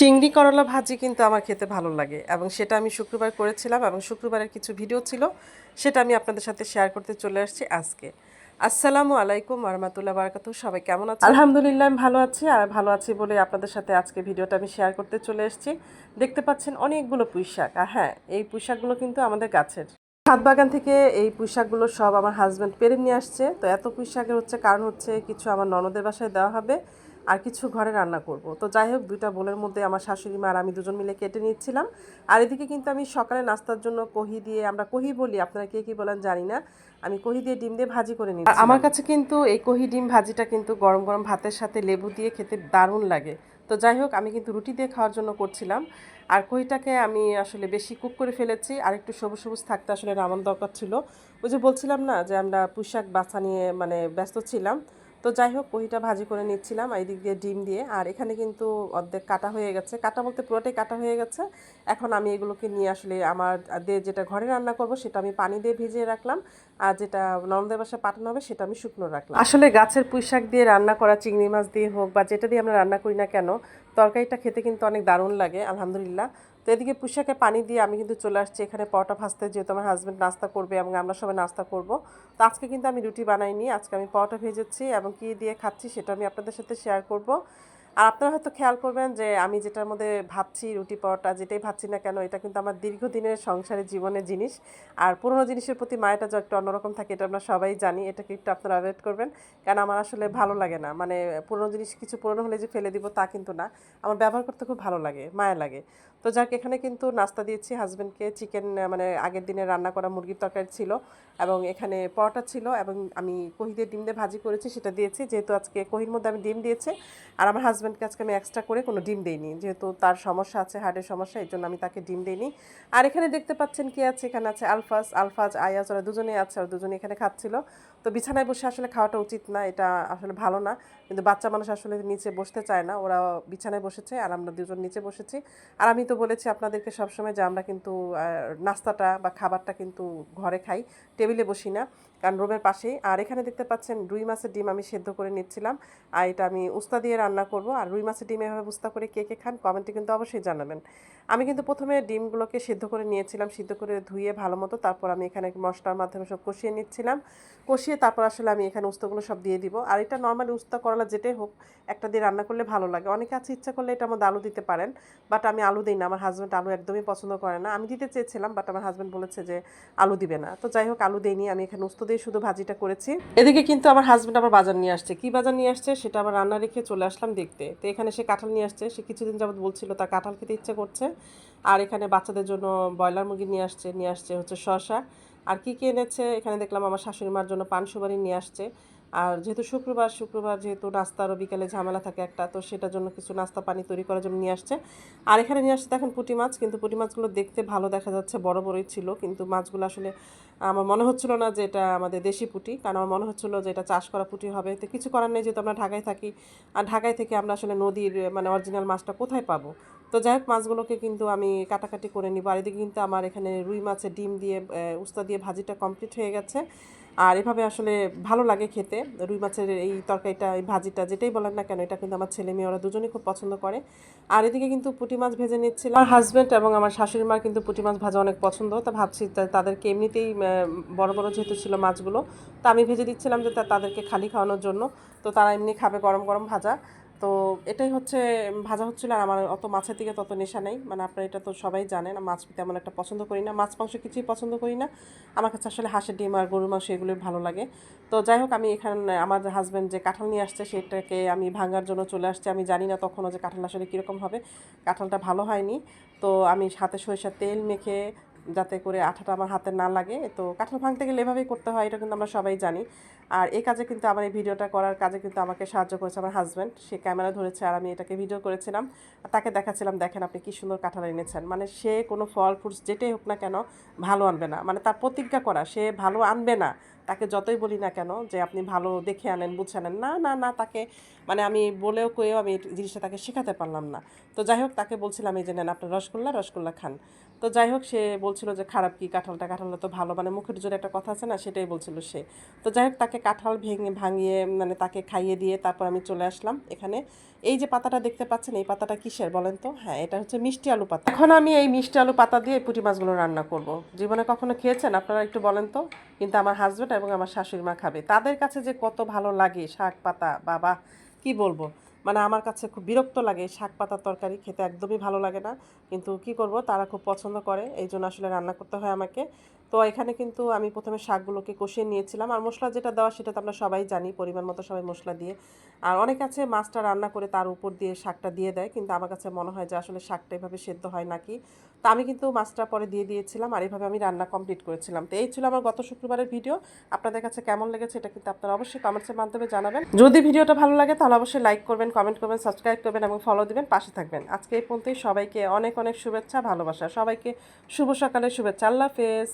চিংড়ি করলা ভাজি কিন্তু আমার খেতে ভালো লাগে এবং সেটা আমি শুক্রবার করেছিলাম এবং শুক্রবারের কিছু ভিডিও ছিল, সেটা আমি আপনাদের সাথে শেয়ার করতে চলে আসছি আজকে। আসসালামু আলাইকুম রহমতুল্লাহ বারাকাতু সবাই কেমন আছেন? আলহামদুলিল্লাহ, আমি ভালো আছি আর ভালো আছি বলে আপনাদের সাথে আজকে ভিডিওটা আমি শেয়ার করতে চলে এসেছি। দেখতে পাচ্ছেন অনেকগুলো পুঁইশাক। আর হ্যাঁ এই পুঁইশাকগুলো কিন্তু আমাদের গাছের। ছাদ বাগান থেকে এই পুঁইশাকগুলো সব আমার হাজব্যান্ড পেরে নিয়ে আসছে। তো এত পুঁইশাকের হচ্ছে কারণ হচ্ছে কিছু আমার ননদের বাসায় দেওয়া হবে। আর কিছু ঘরে রান্না করব। তো যাই হোক দুইটা বোলের মধ্যে আমার শাশুড়ি মা আর আমি দুজন মিলে কেটে নিচ্ছিলাম। আর এদিকে কিন্তু আমি সকালে নাস্তার জন্য কহি দিয়ে আমরা কহি বলি আপনারা কে কি বলেন জানি না আমি কহি দিয়ে ডিম দিয়ে ভাজি করে নিই আমার কাছে কিন্তু এই কহি ডিম ভাজিটা কিন্তু গরম গরম ভাতের সাথে লেবু দিয়ে খেতে দারুণ লাগে। তো যাই হোক আমি কিন্তু রুটি দিয়ে খাওয়ার জন্য করছিলাম। আর কহিটাকে আমি আসলে বেশি কুক করে ফেলেছি আর একটু সবুজ সবুজ থাকতে আসলে নামার দরকার ছিল। ওই যে বলছিলাম না যে আমরা পোশাক বাছা নিয়ে মানে ব্যস্ত ছিলাম তো যাই হোক কহিটা ভাজি করে নিচ্ছিলাম এই দিক দিয়ে ডিম দিয়ে। আর এখানে কিন্তু অর্ধেক কাটা হয়ে গেছে। কাটা বলতে পুরোটাই কাটা হয়ে গেছে। এখন আমি এগুলোকে নিয়ে আসলে আমার যেটা ঘরে রান্না করব, সেটা আমি পানি দিয়ে ভিজিয়ে রাখলাম। আর যেটা ননদের বাসায় পাঠানো হবে, সেটা আমি শুকনো রাখলাম। আসলে গাছের পুঁইশাক দিয়ে রান্না করা চিংড়ি মাছ দিয়ে হোক বা যেটা দিয়ে আমরা রান্না করি না কেন তরকারিটা খেতে কিন্তু অনেক দারুণ লাগে, আলহামদুলিল্লাহ। তো এদিকে পুষাকে পানি দিয়ে আমি কিন্তু চলে আসছি এখানে পরোটা ভাজতে, যেহেতু আমার হাজব্যান্ড নাস্তা করবে এবং আমরা সবাই নাস্তা করব। তো আজকে কিন্তু আমি রুটি বানাইনি, আজকে আমি পরোটা ভেজেছি এবং কী দিয়ে খাচ্ছি সেটা আমি আপনাদের সাথে শেয়ার করব। আর আপনারা হয়তো খেয়াল করবেন যে আমি যেটার মধ্যে ভাবছি, রুটি পরোটা যেটাই ভাবছি না কেন, এটা কিন্তু আমার দীর্ঘদিনের সংসারের জীবনের জিনিস। আর পুরনো জিনিসের প্রতি মায়াটা যে একটু অন্যরকম থাকে, এটা আমরা সবাই জানি, এটাকে একটু আপনারা অ্যাভয়েড করবেন। কেন আমার আসলে ভালো লাগে না। মানে পুরনো জিনিস কিছু পুরনো হলে যে ফেলে দিব তা কিন্তু না। আমার ব্যবহার করতে খুব ভালো লাগে, মায়া লাগে। তো যাক, এখানে কিন্তু নাস্তা দিয়েছি হাজব্যান্ডকে চিকেন মানে আগের দিনে রান্না করা মুরগির তরকারি ছিল এবং এখানে পরোটা ছিল এবং আমি কহি দিয়ে ডিম দিয়ে ভাজি করেছি, সেটা দিয়েছি। যেহেতু আজকে কহির মধ্যে আমি ডিম দিয়েছি আর আমার হাজব্যান্ডকে আজকে আমি এক্সট্রা করে কোনো ডিম দিইনি। যেহেতু তার সমস্যা আছে হার্টের সমস্যা, এই জন্য আমি তাকে ডিম দিইনি। আর এখানে দেখতে পাচ্ছেন কি আছে? এখানে আছে আলফাজ আলফাজ, আয়াজ, ওরা দুজনেই আছে আর দুজনে এখানে খাচ্ছিল। তো বিছানায় বসে আসলে খাওয়াটা উচিত না, এটা আসলে ভালো না। কিন্তু বাচ্চা মানুষ আসলে নিচে বসতে চায় না ওরা বিছানায় বসেছে আর আমরা দুজন নিচে বসেছি। আর আমি তো বলেছি আপনাদেরকে সবসময় যে আমরা কিন্তু নাস্তাটা বা খাবারটা কিন্তু ঘরে খাই, টেবিলে বসি না। কারণ রুমের পাশেই। আর এখানে দেখতে পাচ্ছেন রুই মাছের ডিম আমি সেদ্ধ করে নিচ্ছিলাম। আর এটা আমি উস্তা দিয়ে রান্না করব। আর রুই মাছের ডিম এভাবে উস্তা করে কে কে খান কমেন্টে কিন্তু অবশ্যই জানাবেন। আমি কিন্তু প্রথমে ডিমগুলোকে সেদ্ধ করে নিয়েছিলাম, সিদ্ধ করে ধুয়ে ভালো মতো। তারপর আমি এখানে মশলার মাধ্যমে সব কষিয়ে নিচ্ছিলাম। কষিয়ে তারপর আসলে আমি এখানে উস্তাগুলো সব দিয়ে দিব। আর এটা নর্মালি উস্তা করলা যেটাই হোক, একটা দিয়ে রান্না করলে ভালো লাগে। অনেকে আছে ইচ্ছা করলে এটা মধ্যে আলু দিতে পারেন বাট আমি আলু দিই না। আমার হাজব্যান্ড আলু একদমই পছন্দ করে না। আমি দিতে চেয়েছিলাম বাট আমার হাজব্যান্ড বলেছে যে আলু দিবে না। তো যাই হোক, আলু দিইনি। আমি এখানে উস্ত দিয়ে শুধু ভাজিটা করেছি। এদিকে কিন্তু আমার হাজব্যান্ড আবার বাজার নিয়ে আসছে। কি বাজার নিয়ে আসছে? সেটা আবার রান্না রেখে চলে আসলাম দেখতে। তো এখানে সে কাঁঠাল নিয়ে আসছে। সে কিছুদিন যাবত বলছিল তার কাঁঠাল খেতে ইচ্ছে করছে। আর এখানে বাচ্চাদের জন্য ব্রয়লার মুরগি নিয়ে আসছে নিয়ে আসছে হচ্ছে শশা আর কি কি এনেছে? এখানে দেখলাম আমার শাশুড়ি মার জন্য পান সুপারি নিয়ে আসছে। আর যেহেতু শুক্রবার শুক্রবার যেহেতু নাস্তা আরও বিকালে ঝামেলা থাকে একটা, তো সেটার জন্য কিছু নাস্তা পানি তৈরি করার জন্য নিয়ে আসছে। আর এখানে নিয়ে আসছে দেখেন পুঁটি মাছ, কিন্তু পুঁটি মাছগুলো দেখতে ভালো দেখা যাচ্ছে, বড় বড়ই ছিল, কিন্তু মাছগুলো আসলে আমার মনে হচ্ছিল না যে এটা আমাদের দেশি পুঁটি, কারণ আমার মনে হচ্ছিল যে এটা চাষ করা পুঁটি হবে। তো কিছু করার নেই, যেহেতু আমরা ঢাকায় থাকি, আর ঢাকায় থেকে আমরা আসলে নদীর মানে অরিজিনাল মাছটা কোথায় পাবো? তো যাই হোক, মাছগুলোকে কিন্তু আমি কাটাকাটি করে নিব। আর এদিকে কিন্তু আমার এখানে রুই মাছের ডিম দিয়ে উস্তা দিয়ে ভাজিটা কমপ্লিট হয়ে গেছে। আর এভাবে আসলে ভালো লাগে খেতে। রুই মাছের এই তরকারিটা, এই ভাজিটা, যেটাই বলেন না কেন, এটা কিন্তু আমার ছেলে মেয়ে, ওরা দুজনেই খুব পছন্দ করে। আর এদিকে কিন্তু পুঁটি মাছ ভেজে নিচ্ছিল আমার হাজব্যান্ড এবং আমার শাশুড়ি মার কিন্তু পুঁটি মাছ ভাজা অনেক পছন্দ। তা ভাবছি তাদেরকে এমনিতেই বড় বড় যেহেতু ছিল মাছগুলো, তা আমি ভেজে দিচ্ছিলাম যে তাদেরকে খালি খাওয়ানোর জন্য। তো তারা এমনি খাবে গরম গরম ভাজা। তো এটাই হচ্ছে, ভাজা হচ্ছিল আর আমার অত মাছের দিকে তত নেশা নেই। মানে আপনারা এটা তো সবাই জানেন মাছ তেমন একটা পছন্দ করি না। মাছ মাংস কিছুই পছন্দ করি না। আমার কাছে আসলে হাঁসের ডিম আর গরুর মাংস এগুলোই ভালো লাগে। তো যাই হোক, আমি এখানে, আমার হাজব্যান্ড যে কাঁঠাল নিয়ে আসছে, সেটাকে আমি ভাঙার জন্য চলে আসছে। আমি জানি না তখনও যে কাঁঠাল আসলে কীরকম হবে। কাঁঠালটা ভালো হয়নি। তো আমি হাতে সরিষার তেল মেখে যাতে করে আঠাটা আমার হাতে না লাগে। তো কাঁঠাল ভাঙতে গেলে এভাবেই করতে হয়, এটা কিন্তু আমরা সবাই জানি। আর এই কাজে কিন্তু আমার এই ভিডিওটা করার কাজে কিন্তু আমাকে সাহায্য করেছে আমার হাজব্যান্ড সে ক্যামেরা ধরেছে আর আমি এটাকে ভিডিও করেছিলাম। তাকে দেখাচ্ছিলাম, দেখেন আপনি কি সুন্দর কাঁঠাল এনেছেন। মানে সে কোনো ফল ফ্রুটস যেটাই হোক না কেন ভালো আনবে না। মানে তার প্রতিজ্ঞা করা, সে ভালো আনবে না। তাকে যতই বলি না কেন যে আপনি ভালো দেখে আনেন, বুঝে আনেন, না না না, তাকে মানে আমি বলেও কয়েও আমি জিনিসটা তাকে শেখাতে পারলাম না। তো যাই হোক, তাকে বলছিলাম, এই যে নেন আপনার রসগোল্লা রসগোল্লা খান। তো যাই হোক, সে বলছিল যে, খারাপ কি কাঁঠালটা? কাঁঠালটা তো ভালো। মানে মুখের জোরে একটা কথা আছে না, সেটাই বলছিল সে। তো যাই হোক, তাকে কাঁঠাল ভেঙে, ভাঙিয়ে মানে তাকে খাইয়ে দিয়ে তারপর আমি চলে আসলাম এখানে। এই যে পাতাটা দেখতে পাচ্ছেন, এই পাতাটা কিসের বলেন তো? হ্যাঁ এটা হচ্ছে মিষ্টি আলু পাতা। এখন আমি এই মিষ্টি আলু পাতা দিয়ে পুঁটি মাছগুলো রান্না করব। জীবনে কখনো খেয়েছেন? আপনারা একটু বলেন তো? কিন্তু আমার হাজব্যান্ড এবং আমার শাশুড়ি মা খাবে। তাদের কাছে যে কত ভালো লাগে শাক পাতা, বাবা, কি বলব? মানে আমার কাছে খুব বিরক্ত লাগে এই শাক পাতার তরকারি, খেতে একদমই ভালো লাগে না। কিন্তু কি করব? তারা খুব পছন্দ করে এই জন্য আসলে রান্না করতে হয় আমাকে। তো এখানে কিন্তু আমি প্রথমে শাকগুলোকে কষিয়ে নিয়েছিলাম। আর মশলা যেটা দেওয়া সেটা তো আমরা সবাই জানি, পরিমাণ মতো সবাই মশলা দিয়ে। আর অনেক আছে মাছটা রান্না করে তার উপর দিয়ে শাকটা দিয়ে দেয়, কিন্তু আমার কাছে মনে হয় যে আসলে শাকটা এভাবে সেদ্ধ হয় নাকি? তো আমি কিন্তু মাছটা পরে দিয়ে দিয়েছিলাম আর এভাবে আমি রান্না কমপ্লিট করেছিলাম। তো এই ছিল আমার গত শুক্রবারের ভিডিও। আপনাদের কাছে কেমন লেগেছে এটা কিন্তু আপনারা অবশ্যই কমেন্টসের মাধ্যমে জানাবেন। যদি ভিডিওটা ভালো লাগে তাহলে অবশ্যই লাইক করবেন কমেন্ট করবেন সাবস্ক্রাইব করবেন এবং ফলো দেবেন, পাশে থাকবেন। আজকে এই পর্যন্তই সবাইকে অনেক অনেক শুভেচ্ছা, ভালোবাসা। সবাইকে শুভ সকালের শুভেচ্ছা। আল্লাহ হাফেজ।